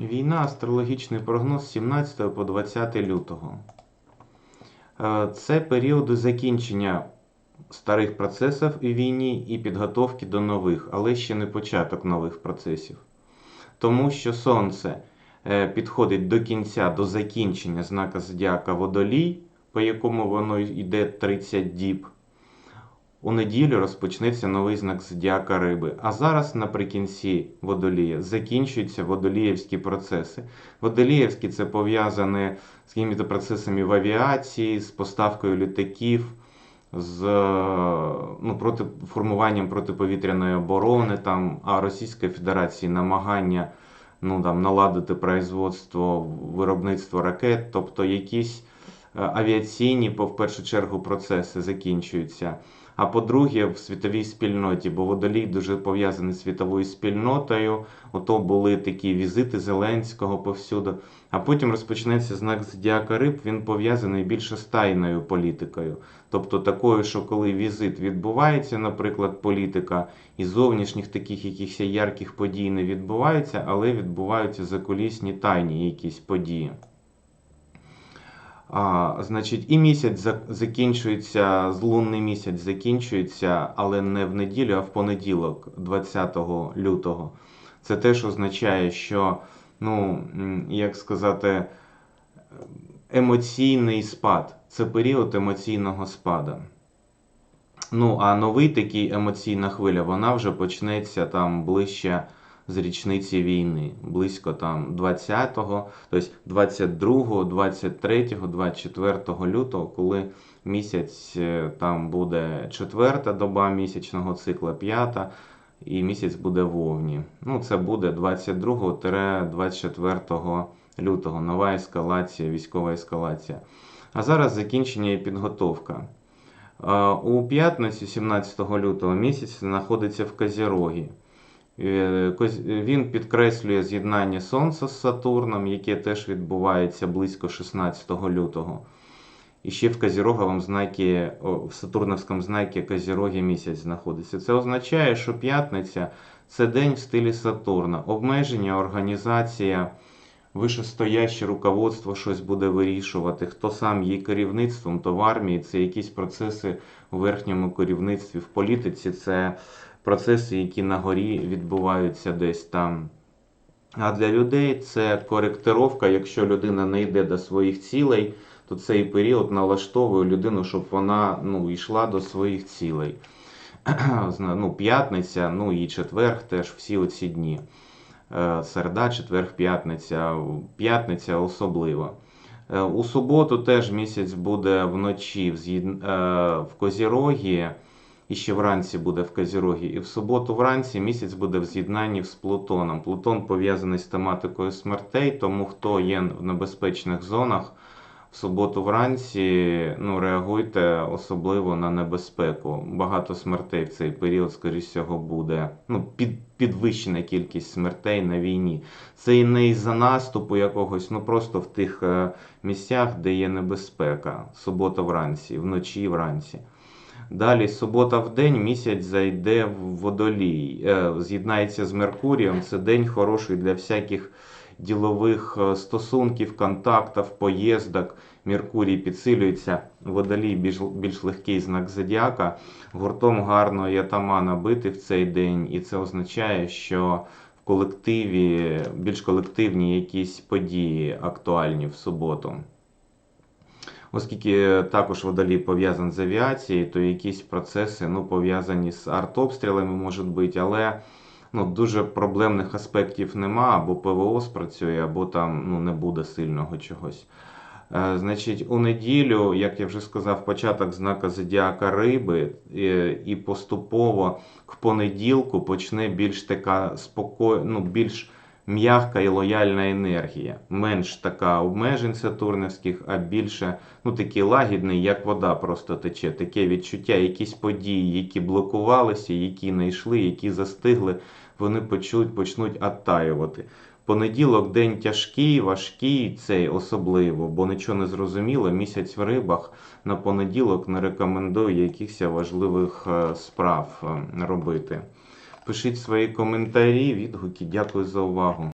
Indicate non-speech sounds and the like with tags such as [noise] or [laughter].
Війна, астрологічний прогноз з 17 по 20 лютого. Е, Це періоди закінчення старих процесів у війні і підготовки до нових, але ще не початок нових процесів. Тому що Сонце е, підходить до кінця, до закінчення знака Зодіака Водолій, по якому воно йде 30 діб. У неділю розпочнеться новий знак Зодіака Риби. А зараз наприкінці Водолія закінчуються водоліївські процеси. Водоліївські це пов'язане з якимись процесами в авіації, з поставкою літаків, з ну, проти, формуванням протиповітряної оборони, там, а Російської Федерації намагання ну, там, наладити производство, виробництво ракет, тобто якісь е, авіаційні, по- в першу чергу, процеси закінчуються. А по-друге, в світовій спільноті, бо водолій дуже пов'язаний з світовою спільнотою. Ото були такі візити Зеленського повсюди. А потім розпочнеться знак Зодіака Риб, він пов'язаний більше з тайною політикою. Тобто такою, що коли візит відбувається, наприклад, політика, і зовнішніх таких якихось ярких подій не відбувається, але відбуваються закулісні тайні якісь події. А, значить, і місяць закінчується, з лунний місяць закінчується, але не в неділю, а в понеділок, 20 лютого. Це теж означає, що, ну, як сказати, емоційний спад. Це період емоційного спаду. Ну, а новий такий емоційна хвиля, вона вже почнеться там ближче з річниці війни, близько там 20-го, тобто 22-го, 23-го, 24 лютого, коли місяць е, там буде четверта доба місячного цикла, п'ята, і місяць буде в Овні. Ну, це буде 22-24 лютого. Нова ескалація, військова ескалація. А зараз закінчення і підготовка. У п'ятницю, 17 лютого, місяць знаходиться в Козірогі. Е, Він підкреслює з'єднання Сонця з Сатурном, яке теж відбувається близько 16 лютого. І ще в Козіроговому знакі, в Сатурновському знакі Козірогі місяць знаходиться. Це означає, що п'ятниця це день в стилі Сатурна. Обмеження, організація, вищестояще руководство щось буде вирішувати. Хто сам є керівництвом, то в армії це якісь процеси у верхньому керівництві, в політиці це процеси, які на горі відбуваються десь там. А для людей це коректировка. Якщо людина не йде до своїх цілей, то цей період налаштовує людину, щоб вона ну, йшла до своїх цілей. [clears throat] Ну, п'ятниця, ну і четверг теж всі оці дні. Е, Середа, четвер, п'ятниця, п'ятниця особливо. Е, У суботу теж місяць буде вночі е, в Козірогі, і ще вранці буде в Козірогі. І в суботу вранці місяць буде в з'єднанні з Плутоном. Плутон пов'язаний з тематикою смертей, тому хто є в небезпечних зонах, в суботу вранці ну, реагуйте особливо на небезпеку. Багато смертей в цей період, скоріш всього, буде. Ну, під, підвищена кількість смертей на війні. Це і не із-за наступу якогось, ну просто в тих е, місцях, де є небезпека. Субота вранці, вночі вранці. Далі, субота в день місяць зайде в водолій, е, з'єднається з Меркурієм. Це день хороший для всяких ділових е, стосунків, контактів, поїздок. Меркурій підсилюється. Водолій більш, більш легкий знак зодіака. Гуртом гарно і атамана бити в цей день, і це означає, що в колективі більш колективні якісь події актуальні в суботу. Оскільки також водолій пов'язаний з авіацією, то якісь процеси ну, пов'язані з артобстрілами можуть бути, але ну, дуже проблемних аспектів нема, або ПВО спрацює, або там ну, не буде сильного чогось. Е, Значить, у неділю, як я вже сказав, початок знака Зодіака Риби, і поступово к понеділку почне більш така спокійна. ну, більш м'яка і лояльна енергія. Менш така обмежень сатурнівських, а більше ну, такий лагідний, як вода просто тече. Таке відчуття, якісь події, які блокувалися, які не йшли, які застигли, вони почнуть, почнуть оттаювати. Понеділок день тяжкий, важкий, цей особливо, бо нічого не зрозуміло. Місяць в рибах на понеділок не рекомендую якихось важливих е, справ е, робити. Пишіть свої коментарі, відгуки. Дякую за увагу.